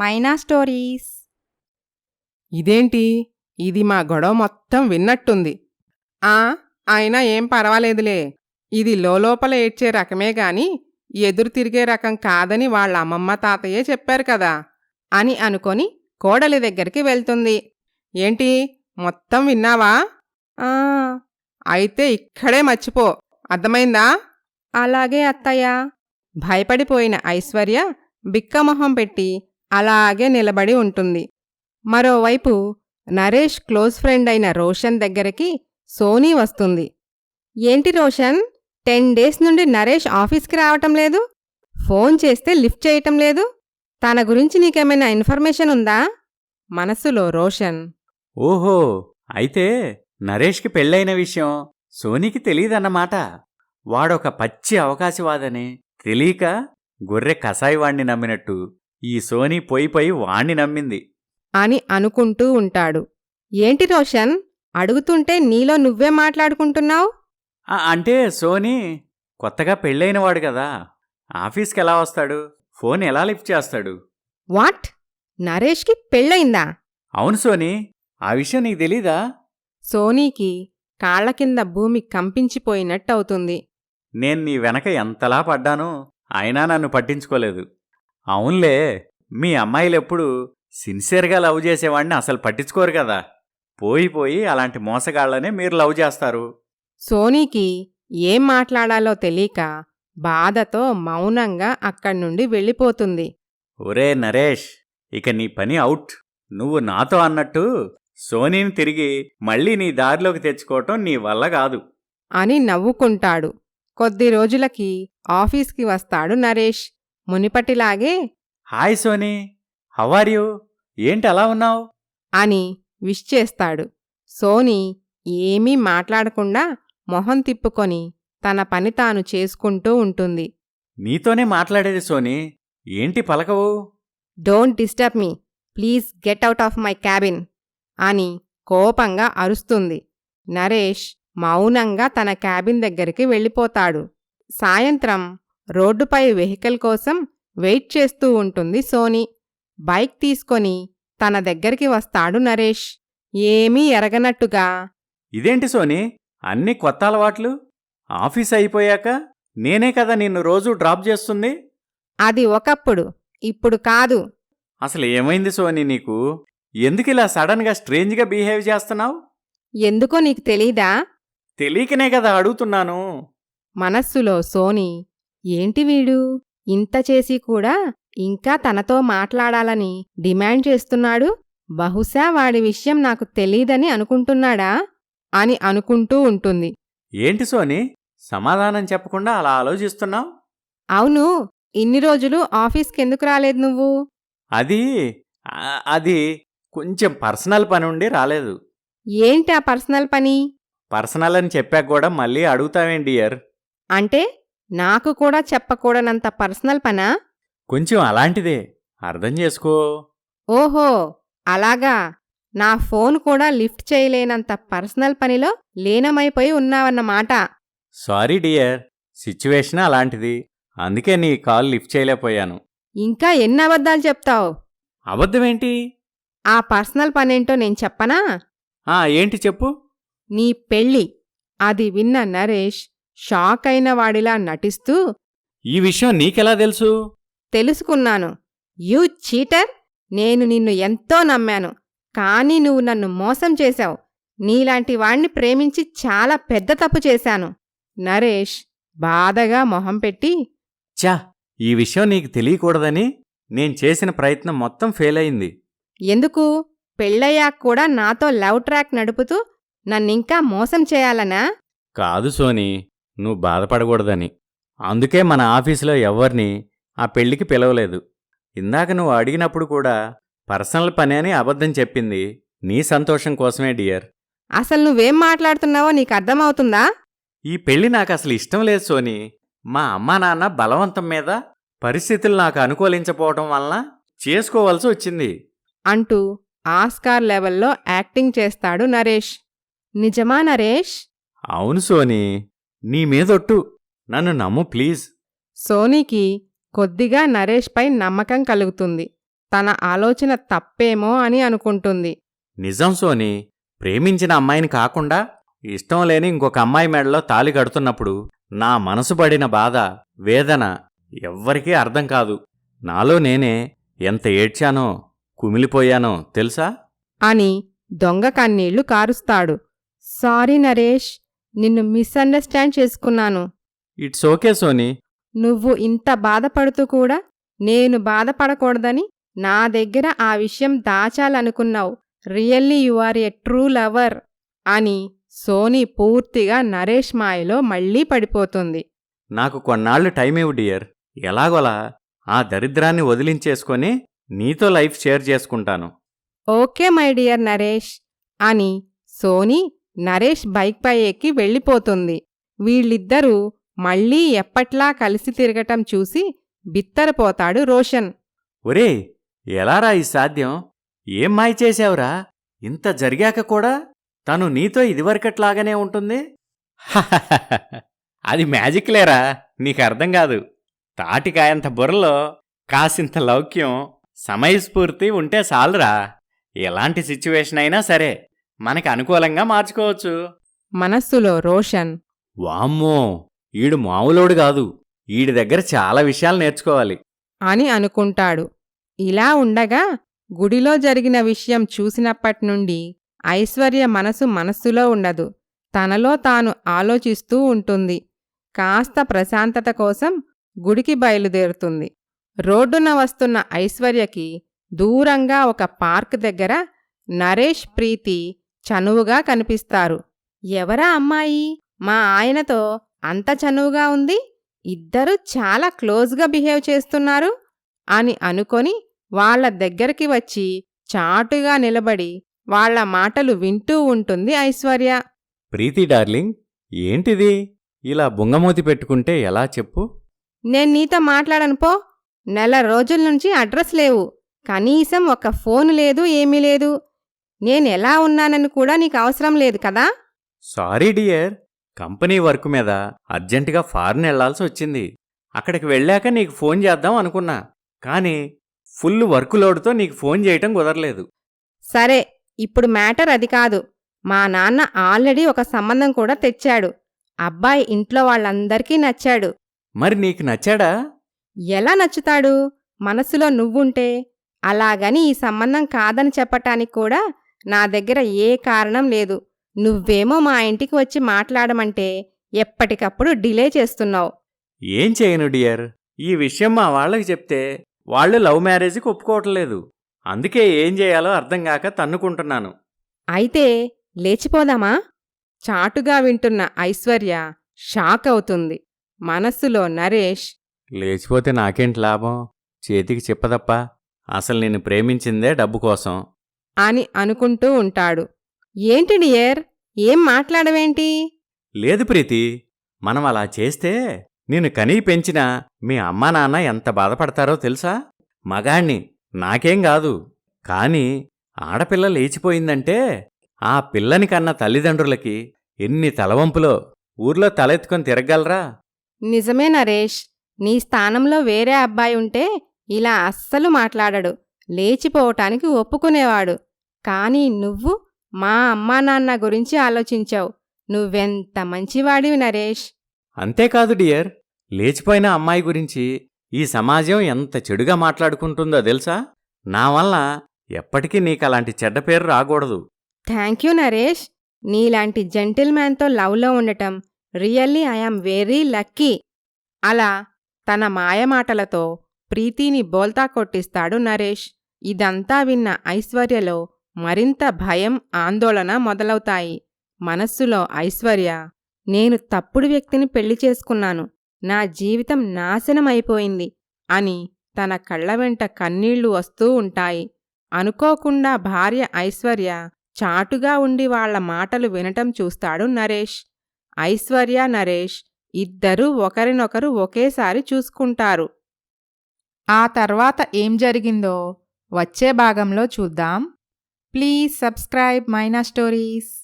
మైనా stories ఇదేంటి? ఇది మా గొడవ మొత్తం విన్నట్టుంది. ఆ అయినా ఏం పర్వాలేదులే. ఇది లోపల ఏడ్చే రకమే గాని ఎదురు తిరిగే రకం కాదని వాళ్ళ అమ్మమ్మ తాతయ్యే చెప్పారు కదా అని అనుకొని కోడలి దగ్గరికి వెళ్తుంది. ఏంటి? మొత్తం విన్నావా? ఆ. అయితే ఇక్కడే మర్చిపో. అర్థమైందా? అలాగే అత్తయ్య. భయపడిపోయిన ఐశ్వర్య బిక్కమొహం పెట్టి అలాగే నిలబడి ఉంటుంది. మరోవైపు నరేష్ క్లోజ్ ఫ్రెండ్ అయిన రోషన్ దగ్గరికి సోనీ వస్తుంది. ఏంటి రోషన్? టెన్ డేస్ నుండి నరేష్ ఆఫీస్కి రావటం లేదు? ఫోన్ చేస్తే లిఫ్ట్ చేయటం లేదు? తన గురించి నీకేమైనా ఇన్ఫర్మేషన్ ఉందా? మనసులో రోషన్. ఓహో! అయితే నరేష్కి పెళ్ళైన విషయం సోనీకి తెలియదన్నమాట వాడొక పచ్చి అవకాశవాదని. తెలియక గొర్రె కసాయివాణ్ణి నమ్మినట్టు. ఈ సోనీ పోయి పోయి వాణ్ణి నమ్మింది. అని అనుకుంటూ ఉంటాడు. ఏంటి రోషన్? అడుగుతుంటే నీలో నువ్వే మాట్లాడుకుంటున్నావు? అంటే సోనీ కొత్తగా పెళ్ళైనవాడు కదా. ఆఫీస్కి ఎలా వస్తాడు? ఫోన్ ఎలా లిఫ్ట్ చేస్తాడు? వాట్? నరేష్కి పెళ్ళయిందా? అవును సోనీ. ఆ విషయం నీకు తెలీదా? సోనీకి కాళ్ళ కింద భూమి కంపించిపోయినట్టవుతుంది. నేను నీ వెనక ఎంతలా పడ్డానో అయినా నన్ను పట్టించుకోలేదు. అవునులే మీ అమ్మాయిలెప్పుడు సిన్సియర్గా లవ్ చేసేవాడిని అసలు పట్టించుకోరు కదా. పోయి పోయి అలాంటి మోసగాళ్ళనే మీరు లవ్ చేస్తారు. సోనీకి ఏం మాట్లాడాలో తెలియక బాధతో మౌనంగా అక్కడి నుండి వెళ్ళిపోతుంది. ఒరే నరేష్ ఇక నీ పని అవుట్. నువ్వు నాతో అన్నట్టు సోనీని తిరిగి మళ్ళీ నీ దారిలోకి తెచ్చుకోవటం నీ వల్ల కాదు. అని నవ్వుకుంటాడు. కొద్ది రోజులకి ఆఫీస్కి వస్తాడు Naresh. మునిపటిలాగే hi Soni how are you? ఏంటి అలా ఉన్నావు? అని విష్ చేస్తాడు. సోనీ ఏమీ మాట్లాడకుండా మొహం తిప్పుకొని తన పని తాను చేసుకుంటూ ఉంటుంది. నీతోనే మాట్లాడేది సోనీ ఏంటి పలకవు? Don't disturb me please get out of my cabin అని కోపంగా అరుస్తుంది. నరేష్ మౌనంగా తన క్యాబిన్ దగ్గరికి వెళ్ళిపోతాడు. సాయంత్రం రోడ్డుపై వెహికల్ కోసం వెయిట్ చేస్తూ ఉంటుంది సోనీ. బైక్ తీసుకొని తన దగ్గరికి వస్తాడు నరేష్. ఏమీ ఎరగనట్టుగా. ఇదేంటి సోనీ? అన్ని కొత్త అలవాట్లు? ఆఫీస్ అయిపోయాక నేనే కదా నిన్ను రోజు డ్రాప్ చేస్తుంది? అది ఒకప్పుడు ఇప్పుడు కాదు. అసలు ఏమైంది సోనీ నీకు? ఎందుకు ఇలా సడన్గా స్ట్రేంజ్గా బిహేవ్ చేస్తున్నావు? ఎందుకో నీకు తెలీదా? తెలియకనే కదా అడుగుతున్నాను. మనస్సులో సోని ఏంటి వీడు? ఇంత చేసి కూడా ఇంకా తనతో మాట్లాడాలని డిమాండ్ చేస్తున్నాడు? బహుశా వాడి విషయం నాకు తెలీదని అనుకుంటున్నాడా? అని అనుకుంటూ ఉంటుంది. ఏంటి సోనీ? సమాధానం చెప్పకుండా అలా ఆలోచిస్తున్నావు? అవును. ఇన్ని రోజులు ఆఫీస్కెందుకు రాలేదు నువ్వు? అది ఆ- అది కొంచెం పర్సనల్ పని ఉండి రాలేదు. ఏంటి ఆ పర్సనల్ పని? పర్సనల్ అని చెప్పాక కూడా మళ్ళీ అడుగుతావేం డియర్? అంటే? నాకు కూడా చెప్పకూడనంత పర్సనల్ పనా? కొంచెం అలాంటిదే. అర్థం చేసుకో. ఓహో అలాగా. నా ఫోన్ కూడా లిఫ్ట్ చేయలేనంత పర్సనల్ పనిలో లీనమైపోయి ఉన్నావన్నమాట. సారీ డియర్ సిచ్యువేషన్ అలాంటిది. అందుకే నీ కాల్ లిఫ్ట్ చేయలేకపోయాను. ఇంకా ఎన్ని అబద్ధాలు చెప్తావు? అబద్ధమేంటి? ఆ పర్సనల్ పనేంటో నేను చెప్పనా? ఆ ఏంటి చెప్పు? నీ పెళ్ళి. అది విన్న నరేష్ షాక్ అయిన వాడిలా నటిస్తూ ఈ విషయం నీకెలా తెలుసు? తెలుసుకున్నాను. You cheater? నేను నిన్ను ఎంతో నమ్మాను. కానీ నువ్వు నన్ను మోసం చేశావు. నీలాంటి వాణ్ణి ప్రేమించి చాలా పెద్ద తప్పు చేశాను. నరేష్ బాధగా మొహం పెట్టి చా ఈ విషయం నీకు తెలియకూడదని నేను చేసిన ప్రయత్నం మొత్తం ఫెయిల్ అయింది. ఎందుకు? పెళ్ళయ్యాక కూడా నాతో లవ్ ట్రాక్ నడుపుతూ నన్నింకా మోసం చేయాలనా? కాదు సోనీ నువ్వు బాధపడకూడదని. అందుకే మన ఆఫీసులో ఎవ్వరిని ఆ పెళ్ళికి పిలవలేదు. ఇందాక నువ్వు అడిగినప్పుడు కూడా పర్సనల్ పని అని అబద్ధం చెప్పింది. నీ సంతోషం కోసమే డియర్. అసలు నువ్వేం మాట్లాడుతున్నావో నీకు అర్థమవుతుందా? ఈ పెళ్ళి నాకు అసలు ఇష్టం లేదు సోనీ. మా అమ్మా నాన్న బలవంతం మీద పరిస్థితులు నాకు అనుకూలించపోవటం వలన చేసుకోవాల్సి వచ్చింది. అంటూ ఆస్కార్ లెవెల్లో యాక్టింగ్ చేస్తాడు నరేష్. నిజమా నరేష్? అవును సోనీ. నీ మీదొట్టు. నన్ను నమ్ము ప్లీజ్. సోనీకి కొద్దిగా నరేష్పై నమ్మకం కలుగుతుంది. తన ఆలోచన తప్పేమో అని అనుకుంటుంది. నిజం సోని ప్రేమించిన అమ్మాయిని కాకుండా ఇష్టం లేని ఇంకొక అమ్మాయి మెడలో తాలి కడుతున్నప్పుడు నా మనసు పడిన బాధ వేదన ఎవ్వరికీ అర్థం కాదు. నాలో నేనే ఎంత ఏడ్చానో కుమిలిపోయానో తెలుసా? అని దొంగ కన్నీళ్ళు కారుస్తాడు. సారీ నరేష్. నిన్ను మిస్అండర్స్టాండ్ చేసుకున్నాను. It's okay Soni. నువ్వు ఇంత బాధపడుతూ కూడా నేను బాధపడకూడదని నా దగ్గర ఆ విషయం దాచాలనుకున్నావు. Really you are a true lover అని సోనీ పూర్తిగా నరేష్ మాయలో మళ్ళీ పడిపోతుంది. నాకు కొన్నాళ్ళు టైం ఇవ్వు డియర్. ఎలాగోలా ఆ దరిద్రాన్ని వదిలించేసుకొని నీతో లైఫ్ షేర్ చేసుకుంటాను. ఓకే మై డియర్ నరేష్ అని సోనీ నరేష్ బైక్పై ఎక్కి వెళ్ళిపోతుంది. వీళ్ళిద్దరూ మళ్ళీ ఎప్పట్లా కలిసి తిరగటం చూసి బిత్తరపోతాడు రోషన్. ఒరే ఎలారా ఈ సాధ్యం? ఏం మాయ చేశావురా? ఇంత జరిగాక కూడా తను నీతో ఇదివరకట్లాగానే ఉంటుంది? అది మ్యాజిక్ లేరా? నీకు అర్థం కాదు. తాటికాయంత బుర్రలో కాసింత లౌక్యం సమయస్ఫూర్తి ఉంటే చాలురా. ఎలాంటి సిచ్యువేషన్ అయినా సరే. మనకి అనుకూలంగా మార్చుకోవచ్చు. మనస్సులో రోషన్. వామ్మో ఈడు మామూలోడు కాదు. ఈడి దగ్గర చాలా విషయాలు నేర్చుకోవాలి. అని అనుకుంటాడు. ఇలా ఉండగా గుడిలో జరిగిన విషయం చూసినప్పట్నుండి ఐశ్వర్య మనసు మనస్సులో ఉండదు. తనలో తాను ఆలోచిస్తూ ఉంటుంది. కాస్త ప్రశాంతత కోసం గుడికి బయలుదేరుతుంది. రోడ్డున వస్తున్న ఐశ్వర్యకి దూరంగా ఒక పార్క్ దగ్గర నరేష్ ప్రీతి చనువుగా కనిపిస్తారు. ఎవరా అమ్మాయి? మా ఆయనతో అంత చనువుగా ఉంది? ఇద్దరు చాలా క్లోజ్గా బిహేవ్ చేస్తున్నారు? అని అనుకొని వాళ్ళ దగ్గరికి వచ్చి చాటుగా నిలబడి వాళ్ళ మాటలు వింటూ ఉంటుంది ఐశ్వర్య. ప్రీతి డార్లింగ్ ఏంటిది? ఇలా బుంగమూతి పెట్టుకుంటే ఎలా చెప్పు? నేను నీతో మాట్లాడను పో. నెల రోజుల నుంచి అడ్రస్ లేవు. కనీసం ఒక ఫోన్ లేదు ఏమీ లేదు. నేను ఎలా ఉన్నానని కూడా నీకు అవసరం లేదు కదా? Sorry dear. కంపెనీ వర్క్ మీద అర్జెంటుగా ఫారెన్ వెళ్ళాల్సి వచ్చింది. అక్కడికి వెళ్ళాక నీకు ఫోన్ చేద్దాం అనుకున్నా. కానీ ఫుల్ వర్క్ లోడ్తో నీకు ఫోన్ చేయటం కుదరలేదు. సరే ఇప్పుడు మ్యాటర్ అది కాదు. మా నాన్న ఆల్రెడీ ఒక సంబంధం కూడా తెచ్చాడు. అబ్బాయి ఇంట్లో వాళ్ళందరికీ నచ్చాడు. మరి నీకు నచ్చాడా? ఎలా నచ్చుతాడు? మనసులో నువ్వుంటే అలాగని ఈ సంబంధం కాదని చెప్పటానికి కూడా నా దగ్గర ఏ కారణం లేదు. నువ్వేమో మా ఇంటికి వచ్చి మాట్లాడమంటే ఎప్పటికప్పుడు డిలే చేస్తున్నావు. ఏం చేయను డియర్? ఈ విషయం మా వాళ్ళకి చెప్తే వాళ్ళు లవ్ మ్యారేజ్కి ఒప్పుకోవట్లేదు. అందుకే ఏం చేయాలో అర్థం కాక తన్నుకుంటున్నాను. అయితే లేచిపోదామా? చాటుగా వింటున్న ఐశ్వర్య షాక్ అవుతుంది. మనస్సులో నరేష్ లేచిపోతే నాకేంటి లాభం? చేతికి చెప్పదప్ప. అసలు నేను ప్రేమించిందే డబ్బు కోసం. అని అనుకుంటూ ఉంటాడు. ఏంటి డియర్? ఏం మాట్లాడవేంటి? లేదు ప్రీతి మనం అలా చేస్తే నేను కనీ పెంచిన మీ అమ్మా నాన్న ఎంత బాధపడతారో తెలుసా? మగాణ్ణి నాకేం కాదు. కాని ఆడపిల్ల లేచిపోయిందంటే ఆ పిల్లని కన్న తల్లిదండ్రులకి ఎన్ని తలవంపులో ఊర్లో తలెత్తుకొని తిరగలరా? నిజమే నరేష్ నీ స్థానంలో వేరే అబ్బాయి ఉంటే ఇలా అస్సలు మాట్లాడడు. లేచిపోవటానికి ఒప్పుకునేవాడు. కానీ నువ్వు మా అమ్మా నాన్న గురించి ఆలోచించావు. నువ్వెంత మంచివాడివి నరేష్. అంతేకాదు డియర్ లేచిపోయిన అమ్మాయి గురించి ఈ సమాజం ఎంత చెడుగా మాట్లాడుకుంటుందో తెలుసా? నా వల్ల ఎప్పటికీ నీకలాంటి చెడ్డ పేరు రాకూడదు. Thank you Naresh. నీలాంటి జెంటిల్మ్యాన్తో లవ్లో ఉండటం రియల్లీ ఐఆమ్ వెరీ లక్కీ. అలా తన మాయమాటలతో ప్రీతిని బోల్తా కొట్టిస్తాడు నరేష్. ఇదంతా విన్న ఐశ్వర్యలో మరింత భయం ఆందోళన మొదలవుతాయి. మనస్సులో ఐశ్వర్య నేను తప్పుడు వ్యక్తిని పెళ్ళి చేసుకున్నాను. నా జీవితం నాశనమైపోయింది అని తన కళ్ళ వెంట కన్నీళ్ళు వస్తూ ఉంటాయి. అనుకోకుండా భార్య ఐశ్వర్య చాటుగా ఉండి వాళ్ళ మాటలు వినటం చూస్తాడు నరేష్. ఐశ్వర్య నరేష్ ఇద్దరూ ఒకరినొకరు ఒకేసారి చూసుకుంటారు. ఆ తర్వాత ఏం జరిగిందో వచ్చే భాగంలో చూద్దాం. Please subscribe Maina stories